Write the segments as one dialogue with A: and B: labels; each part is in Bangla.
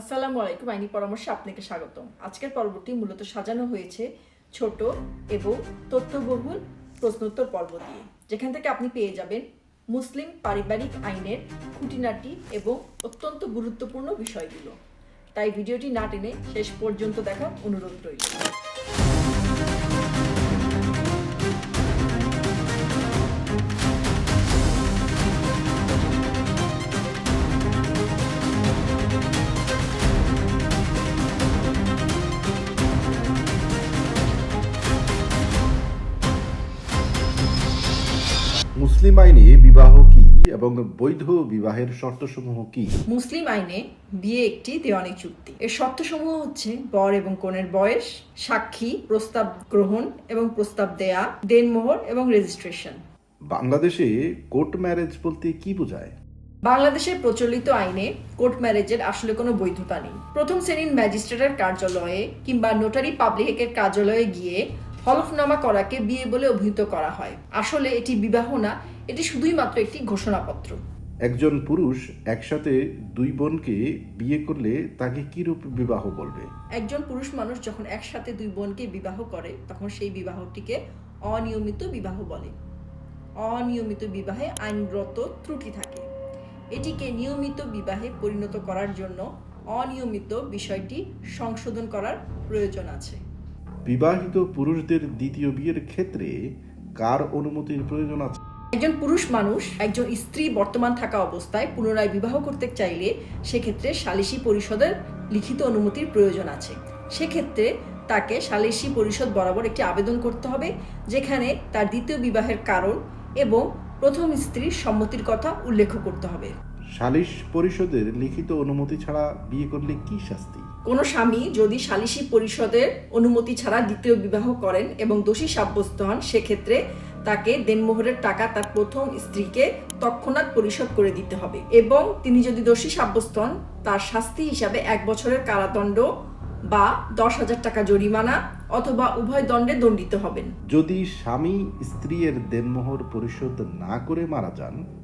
A: আসসালামু আলাইকুম, আইনি পরামর্শে আপনাকে স্বাগতম। আজকের পর্বটি মূলত সাজানো হয়েছে ছোট এবং তথ্যবহুল প্রশ্নোত্তর পর্ব দিয়ে, যেখান থেকে আপনি পেয়ে যাবেন মুসলিম পারিবারিক আইনের খুঁটিনাটি এবং অত্যন্ত গুরুত্বপূর্ণ বিষয়গুলো। তাই ভিডিওটি না টেনে শেষ পর্যন্ত দেখার অনুরোধ রইল।
B: মুসলিম আইনে বিবাহ কি এবং বৈধ বিবাহের শর্তসমূহ কি?
A: মুসলিম আইনে বিয়ে একটি দেওয়ানি চুক্তি। এর শর্তসমূহ হচ্ছে বর এবং কনের বয়স সাক্ষী প্রস্তাব গ্রহণ এবং প্রস্তাব দেয়া দেনমোহর এবং রেজিস্ট্রেশন।
B: বাংলাদেশে কোর্ট ম্যারেজ বলতে কি বোঝায়?
A: বাংলাদেশের প্রচলিত আইনে কোর্ট ম্যারেজের আসলে কোনো বৈধতা নেই। প্রথম শ্রেণির ম্যাজিস্ট্রেটের কার্যালয়ে কিংবা নোটারি পাবলিকের কার্যালয়ে গিয়ে হলফনামা করাকে বিয়ে বলে অভিহিত করা হয়। আসলে এটি বিবাহ না এটি শুধুই মাত্র একটি ঘোষণাপত্র।
B: একজন পুরুষ একসাথে দুই বোনকে বিয়ে করলে তাকে কিরূপ বিবাহ বলবে?
A: একজন পুরুষ মানুষ যখন একসাথে দুই বোনকে বিবাহ করে তখন সেই বিবাহটিকে অনিয়মিত বিবাহ বলে। অনিয়মিত বিবাহে আইনগত ত্রুটি থাকে। এটিকে নিয়মিত বিবাহে পরিণত করার জন্য অনিয়মিত বিষয়টি সংশোধন করার প্রয়োজন আছে।
B: বিবাহিত পুরুষদের দ্বিতীয় বিয়ের ক্ষেত্রে কার অনুমতির প্রয়োজন আছে?
A: একজন পুরুষ মানুষ, একজন স্ত্রী বর্তমান থাকা অবস্থায় পুনরায় বিবাহ করতে চাইলে সেক্ষেত্রে সালিসি পরিষদের লিখিত অনুমতির প্রয়োজন আছে। সেক্ষেত্রে তাকে সালিসি পরিষদ বরাবর একটি আবেদন করতে হবে, যেখানে তার দ্বিতীয় বিবাহের কারণ এবং প্রথম স্ত্রীর সম্মতির কথা উল্লেখ করতে হবে।
B: সালিশ পরিষদের লিখিত অনুমতি ছাড়া বিয়ে করলে কি শাস্তি?
A: কোনো স্বামী যদি সালিশি পরিষদের অনুমতি ছাড়া দ্বিতীয় বিবাহ করেন এবং দোষী সাব্যস্ত হন সেক্ষেত্রে তাকে দেনমোহরের টাকা তার প্রথম স্ত্রীকে তৎক্ষণাৎ পরিশোধ করে দিতে হবে এবং তিনি যদি দোষী সাব্যস্ত হন তার শাস্তি হিসাবে এক বছরের কারাদণ্ড বা দশ হাজার টাকা জরিমানা অথবা উভয় দণ্ডে দণ্ডিত হবেন।
B: যদি স্বামী স্ত্রীর দেনমোহর পরিশোধ না করে মারা যান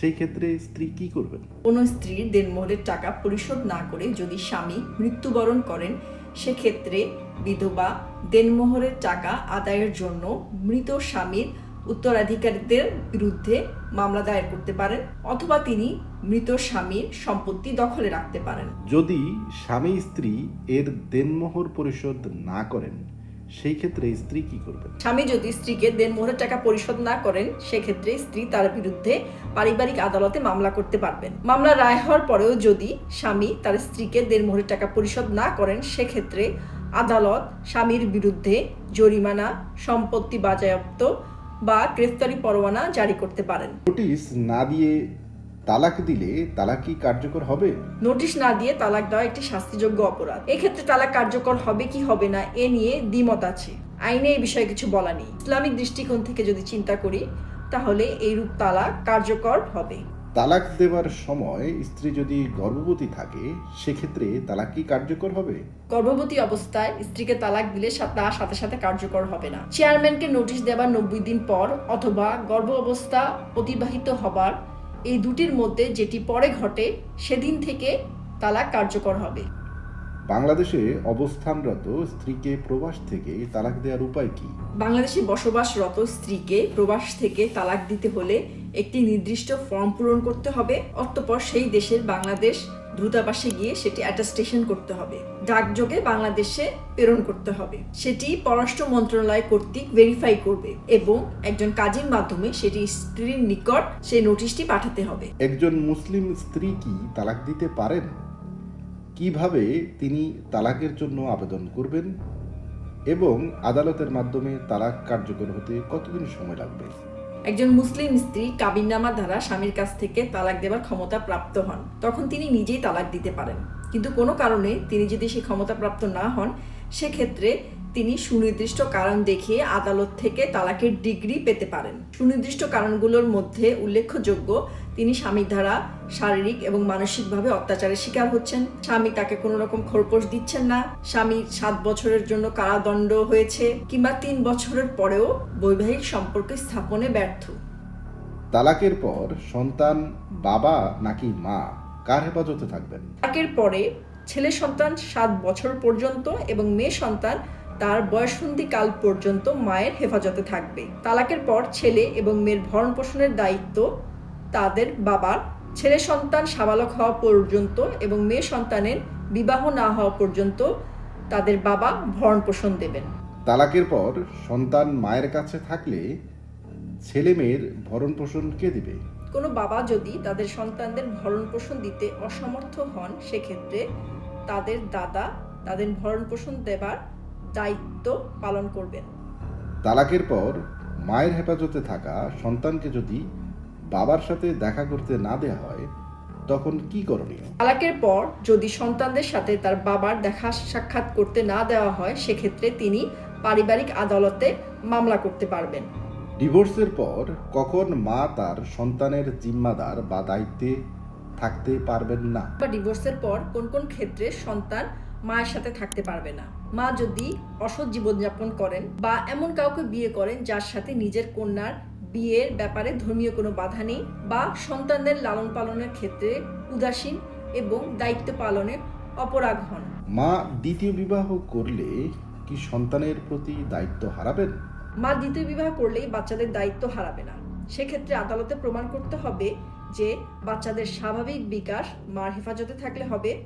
B: সেই ক্ষেত্রে স্ত্রী কি করবেন?
A: কোনো স্ত্রীর দেনমোহরের টাকা পরিশোধ না করে যদি স্বামী মৃত্যুবরণ করেন সেক্ষেত্রে বিধবা দেনমোহরের টাকা আদায়ের জন্য মৃত স্বামীর উত্তরাধিকারীদের বিরুদ্ধে মামলা দায়ের করতে পারেন অথবা তিনি মৃত স্বামীর সম্পত্তি দখলে রাখতে পারেন।
B: যদি স্বামী স্ত্রী এর দেনমোহর পরিশোধ না করেন সেই ক্ষেত্রে স্ত্রী কি করবেন?
A: স্বামী যদি স্ত্রীকে দেনমোহরের টাকা পরিশোধ না করেন সেক্ষেত্রে স্ত্রী তার বিরুদ্ধে পারিবারিক আদালতে মামলা করতে পারবেন। মামলা রায় হওয়ার পরেও যদি স্বামী তার স্ত্রীকে দেনমোহরের টাকা পরিশোধ না করেন সেক্ষেত্রে আদালত স্বামীর বিরুদ্ধে জরিমানা সম্পত্তি বাজেয়াপ্ত বা গ্রেফতারি পরোয়ানা জারি করতে পারেন।
B: নোটিশ না দিয়ে তালাক দিলে তালাক কি কার্যকর হবে?
A: নোটিশ না দিয়ে তালাক দেওয়া একটি শাস্তিযোগ্য অপরাধ। এক্ষেত্রে তালাক কার্যকর হবে কি হবে না এ নিয়ে দ্বিমত আছে। আইনে এই বিষয়ে কিছু বলা নেই। ইসলামিক দৃষ্টিকোণ থেকে যদি চিন্তা করি তাহলে এইরূপ তালাক কার্যকর হবে।
B: তালাক দেওয়ার সময় স্ত্রী যদি গর্ভবতী থাকে সেক্ষেত্রে তালাক কি কার্যকর হবে?
A: গর্ভবতী অবস্থায় স্ত্রীকে তালাক দিলে তা সাথে সাথে কার্যকর হবে না। চেয়ারম্যানকে নোটিশ দেওয়ার নব্বই দিন পর অথবা গর্ভ অবস্থা অতিবাহিত হবার এই দুটির মধ্যে যেটি পরে ঘটে সেদিন থেকে তালাক কার্যকর হবে।
B: বাংলাদেশে অবস্থানরত স্ত্রীকে প্রবাস থেকে তালাক দেওয়ার উপায় কি?
A: বাংলাদেশে বসবাসরত স্ত্রীকে প্রবাস থেকে তালাক দিতে হলে একটি নির্দিষ্ট ফর্ম পূরণ করতে হবে। অতঃপর সেই দেশের বাংলাদেশ দূতাবাসে গিয়ে সেটি অ্যাটাস্টেশন করতে হবে। ডাকযোগে বাংলাদেশে প্রেরণ করতে হবে। সেটি পররাষ্ট্র মন্ত্রণালয় কর্তৃক ভেরিফাই করবে এবং একজন কাজীর মাধ্যমে সেটি স্ত্রীর নিকট সেই নোটিশটি পাঠাতে হবে।
B: একজন মুসলিম স্ত্রী কি তালাক দিতে পারেন? কীভাবে তিনি তালাকের জন্য আবেদন করবেন? এবং আদালতের মাধ্যমে তালাক কার্যকর হতে কতদিন সময় লাগবে?
A: একজন মুসলিম স্ত্রী কাবিননামা দ্বারা স্বামীর কাছ থেকে তালাক দেওয়ার ক্ষমতা প্রাপ্ত হন। তখন তিনি নিজেই তালাক দিতে পারেন। কিন্তু কোনো কারণে তিনি যদি সেই ক্ষমতাপ্রাপ্ত না হন, সেক্ষেত্রে তিনি সুনির্দিষ্ট কারণ দেখিয়ে আদালত থেকে তালাকের ডিগ্রি পেতে পারেন। সুনির্দিষ্ট কারণগুলোর মধ্যে উল্লেখযোগ্য, তিনি স্বামীর দ্বারা শারীরিক এবং মানসিকভাবে অত্যাচারের শিকার হচ্ছেন। স্বামী তাকে কোনো রকম খোরপোশ দিচ্ছেন না। স্বামী সাত বছরের জন্য কারাদণ্ড হয়েছে কিংবা তিন বছরের পরেও বৈবাহিক সম্পর্ক স্থাপনে ব্যর্থ।
B: তালাকের পর সন্তান বাবা নাকি মা? কার হেফাজতে থাকবেন?
A: তালাকের পরে ছেলে সন্তান সাত বছর পর্যন্ত এবং মেয়ে সন্তান তার বয়সন্ধি কাল পর্যন্ত মায়ের হেফাজতে থাকবে। তালাকের পর ছেলে এবং মেয়ের ভরণ পোষণের দায়িত্ব তাদের বাবার। ছেলে সন্তান সাবালক হওয়া পর্যন্ত এবং মেয়ে সন্তানের বিবাহ না হওয়া পর্যন্ত তাদের বাবা ভরণ পোষণ দেবেন।
B: তালাকের পর সন্তান মায়ের কাছে থাকলে ছেলে মেয়ের ভরণ পোষণ কে দিবে?
A: কোনো বাবা যদি তাদের সন্তানদের ভরণ পোষণ দিতে অসমর্থ হন সেক্ষেত্রে তাদের দাদা তাদের ভরণ পোষণ দেবার দায়িত্ব পালন করবেন।
B: তালাকের পর মায়ের হেফাজতে থাকা সন্তানকে যদি বাবার সাথে দেখা করতে না দেওয়া হয় তখন কি করণীয়?
A: তালাকের পর যদি সন্তানদের সাথে তার বাবার দেখা সাক্ষাৎ করতে না দেওয়া হয় সেক্ষেত্রে তিনি পারিবারিক আদালতে মামলা করতে পারবেন।
B: ডিভোর্সের পর কখন মা তার সন্তানের জিম্মাদার বা দায়িত্বে থাকতে পারবেন না?
A: বা ডিভোর্সের পর কোন কোন ক্ষেত্রে সন্তান মায়ের সাথে থাকতে পারবে না? মা যদি অসৎ জীবনযাপন করেন বা এমন কাউকে বিয়ে করেন যার সাথে নিজের কন্যার বিয়ের ব্যাপারে ধর্মীয় কোনো বাধা নেই বা সন্তানদের লালন পালনের ক্ষেত্রে উদাসীন এবং দায়িত্ব পালনে অপরাগ হন।
B: মা দ্বিতীয় বিবাহ করলে কি সন্তানের প্রতি দায়িত্ব হারাবেন?
A: মা দ্বিতীয় বিবাহ করলেই বাচ্চাদের দায়িত্ব হারাবে না। সেক্ষেত্রে আদালতে প্রমাণ করতে হবে যে বাচ্চাদের স্বাভাবিক বিকাশ মার হেফাজতে থাকলে হবে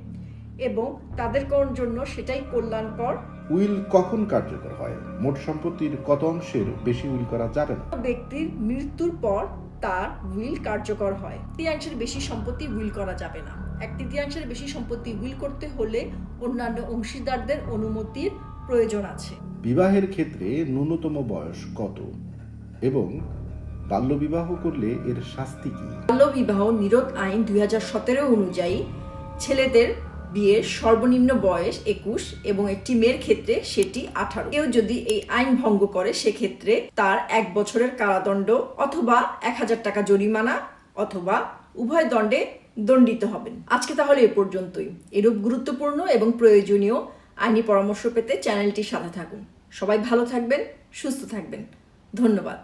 A: এবং তাদের কোন জন্য সেটাই কল্যাণকর।
B: উইল কখন কার্যকর হয়? মোট সম্পত্তির কত অংশের বেশি উইল করা যাবে না?
A: ব্যক্তির মৃত্যুর পর তার উইল কার্যকর হয়। তৃতীয়াংশের বেশি সম্পত্তি উইল করা যাবে না। এক তৃতীয়াংশের বেশি সম্পত্তি উইল করতে হলে অন্যান্য অংশীদারদের অনুমতির প্রয়োজন আছে।
B: বিবাহের ক্ষেত্রে ন্যূনতম বয়স কত? এবং বাল্যবিবাহ করলে এর শাস্তি কি?
A: বাল্যবিবাহ নিরোধ আইন দু হাজার সতেরো অনুযায়ী ছেলেদের বিয়ের সর্বনিম্ন বয়স একুশ এবং একটি মেয়ের ক্ষেত্রে সেটি আঠারো। কেউ যদি এই আইন ভঙ্গ করে, সেক্ষেত্রে তার এক বছরের কারাদণ্ড অথবা এক হাজার টাকা জরিমানা অথবা উভয় দণ্ডে দণ্ডিত হবেন। আজকে তাহলে এ পর্যন্তই। এরূপ গুরুত্বপূর্ণ এবং প্রয়োজনীয় আইনি পরামর্শ পেতে চ্যানেলটির সাথে থাকুন। সবাই ভালো থাকবেন সুস্থ থাকবেন। ধন্যবাদ।